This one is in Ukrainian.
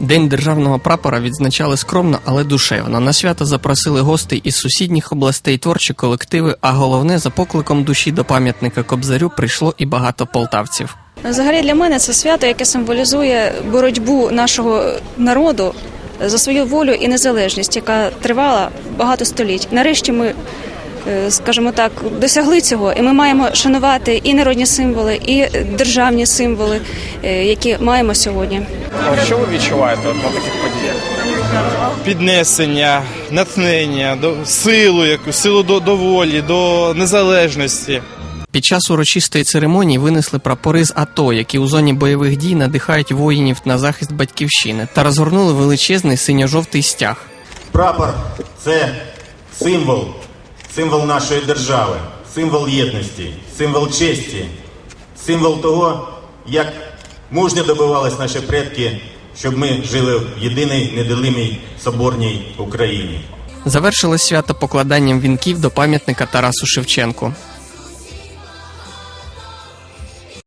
День державного прапора відзначали скромно, але душевно. На свято запросили гостей із сусідніх областей, творчі колективи, а головне, за покликом душі до пам'ятника Кобзарю прийшло і багато полтавців. Взагалі для мене це свято, яке символізує боротьбу нашого народу за свою волю і незалежність, яка тривала багато століть. Нарешті ми, скажімо так, досягли цього, і ми маємо шанувати і народні символи, і державні символи, е, які маємо сьогодні. А Що ви відчуваєте на таких подіях? піднесення, натхнення, до силу, яку силу до, до волі, до незалежності. Під час урочистої церемонії винесли прапори з АТО, які у зоні бойових дій надихають воїнів на захист батьківщини, та розгорнули величезний синьо-жовтий стяг. Прапор це символ, символ нашої держави, символ єдності, символ честі, символ того, як мужньо добивались наші предки, щоб ми жили в єдиній неділимій соборній Україні. Завершилось свято покладанням вінків до пам'ятника Тарасу Шевченку.